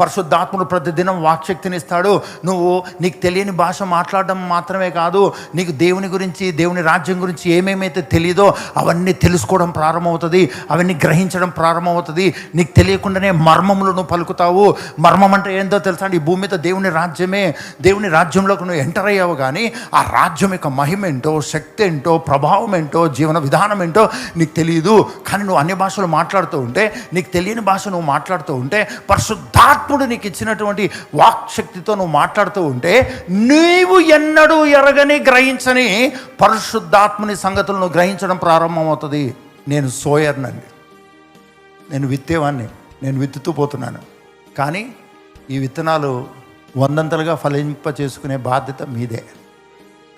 పరిశుద్ధాత్ముడు ప్రతిదినం వాక్శక్తినిస్తాడు. నువ్వు నీకు తెలియని భాష మాట్లాడడం మాత్రమే కాదు నీకు దేవుని గురించి దేవుని రాజ్యం గురించి ఏమేమైతే తెలియదో అవన్నీ తెలుసుకోవడం ప్రారంభమవుతుంది. అవన్నీ గ్రహించడం ప్రారంభమవుతుంది. నీకు తెలియకుండానే మర్మములు నువ్వు పలుకుతావు. మర్మం అంటే ఏందో తెలుసా అండి? ఈ భూమి మీద దేవుని రాజ్యమే. దేవుని రాజ్యంలోకి నువ్వు ఎంటర్ అయ్యావు కానీ ఆ రాజ్యం యొక్క మహిమ ఏంటో శక్తి ఏంటో ప్రభావం ఏంటో జీవన విధానం ఏంటో నీకు తెలియదు కానీ నువ్వు అన్ని భాషలు మాట్లాడుతూ ఉంటే నీకు తెలియని భాష నువ్వు మాట్లాడుతూ ఉంటే పరిశుద్ధాత్మ పరిశుద్ధాత్ముడు నీకు ఇచ్చినటువంటి వాక్శక్తితో నువ్వు మాట్లాడుతూ ఉంటే నీవు ఎన్నడూ ఎరగని గ్రహించని పరిశుద్ధాత్ముని సంగతులను గ్రహించడం ప్రారంభమవుతుంది. నేను సోయర్నండి. నేను విత్తేవాన్ని. నేను విత్తుతూ పోతున్నాను. కానీ ఈ విత్తనాలు వందంతలుగా ఫలింప చేసుకునే బాధ్యత మీదే.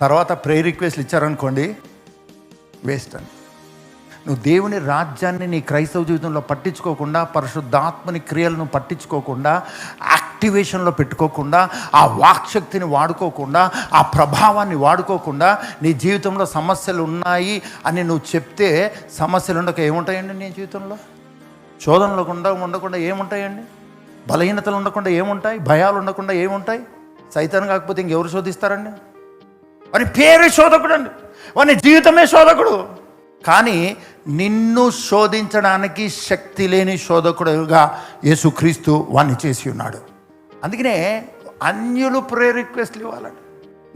తర్వాత ప్రే రిక్వెస్ట్లు ఇచ్చారనుకోండి వేస్ట్ అండి. నువ్వు దేవుని రాజ్యాన్ని నీ క్రైస్తవ జీవితంలో పట్టించుకోకుండా పరిశుద్ధాత్మని క్రియలను పట్టించుకోకుండా యాక్టివేషన్లో పెట్టుకోకుండా ఆ వాక్శక్తిని వాడుకోకుండా ఆ ప్రభావాన్ని వాడుకోకుండా నీ జీవితంలో సమస్యలు ఉన్నాయి అని నువ్వు చెప్తే సమస్యలు ఉండక ఏముంటాయండి నీ జీవితంలో? శోధనలు ఉండకుండా ఏముంటాయండి? బలహీనతలు ఉండకుండా ఏముంటాయి? భయాలు ఉండకుండా ఏముంటాయి? సైతాన్ కాకపోతే ఇంకెవరు శోధిస్తారండి? వాని పేరే శోధకుడు అండి వాని జీవితమే శోధకుడు. కానీ నిన్ను శోధించడానికి శక్తి లేని శోధకుడుగా యేసుక్రీస్తు వాణ్ణి చేసి ఉన్నాడు. అందుకనే అన్యులు ప్రేయర్ రిక్వెస్ట్లు ఇవ్వాలండి.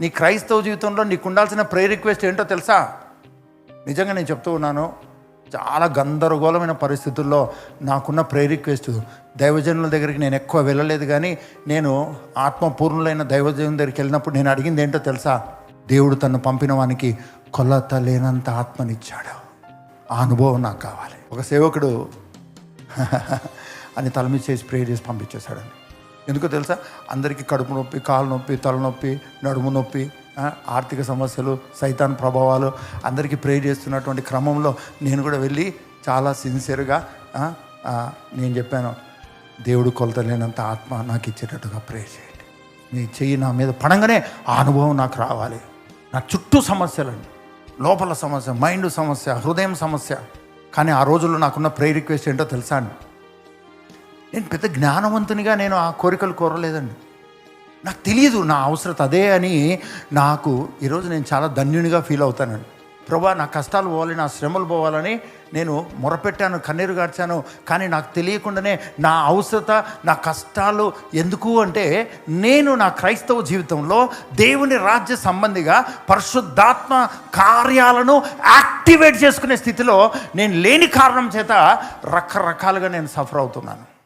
నీ క్రైస్తవ జీవితంలో నీకు ఉండాల్సిన ప్రేయర్ రిక్వెస్ట్ ఏంటో తెలుసా? నిజంగా నేను చెప్తూ ఉన్నాను చాలా గందరగోళమైన పరిస్థితుల్లో నాకున్న ప్రేయర్ రిక్వెస్ట్ దైవజనుల దగ్గరికి నేను ఎక్కువ వెళ్ళలేదు కానీ నేను ఆత్మపూర్ణులైన దైవజనుల దగ్గరికి వెళ్ళినప్పుడు నేను అడిగింది ఏంటో తెలుసా? దేవుడు తను పంపిన వానికి కొలత లేనంత ఆత్మనిచ్చాడు. ఆ అనుభవం నాకు కావాలి. ఒక సేవకుడు అని తలమి చేసి ప్రేయర్ చేసి పంపించేశాడండి. ఎందుకో తెలుసా? అందరికీ కడుపు నొప్పి కాలు నొప్పి తలనొప్పి నడుము నొప్పి ఆర్థిక సమస్యలు సైతాన్ ప్రభావాలు అందరికీ ప్రేర్ చేస్తున్నటువంటి క్రమంలో నేను కూడా వెళ్ళి చాలా సిన్సియర్గా నేను చెప్పాను దేవుడు కొలత లేనంత ఆత్మ నాకు ఇచ్చేటట్టుగా ప్రేర్ చేయండి. నీ చెయ్యి నా మీద పడంగానే ఆ అనుభవం నాకు రావాలి. నా చుట్టూ సమస్యలండి. లోపల సమస్య మైండ్ సమస్య హృదయం సమస్య. కానీ ఆ రోజుల్లో నాకున్న ప్రే రిక్వెస్ట్ ఏంటో తెలుసా అండి? నేను పెద్ద జ్ఞానవంతునిగా నేను ఆ కోరికలు కోరలేదండి. నాకు తెలియదు నా అవసరత అదే అని నాకు ఈరోజు నేను చాలా ధన్యునిగా ఫీల్ అవుతానండి. ప్రభా నా కష్టాలు పోవాలి నా శ్రమలు పోవాలని నేను మొరపెట్టాను కన్నీరు గార్చాను. కానీ నాకు తెలియకుండానే నా అవసరత నా కష్టాలు ఎందుకు అంటే నేను నా క్రైస్తవ జీవితంలో దేవుని రాజ్య సంబంధిగా పరిశుద్ధాత్మ కార్యాలను యాక్టివేట్ చేసుకునే స్థితిలో నేను లేని కారణం చేత రకరకాలుగా నేను సఫర్ అవుతున్నాను.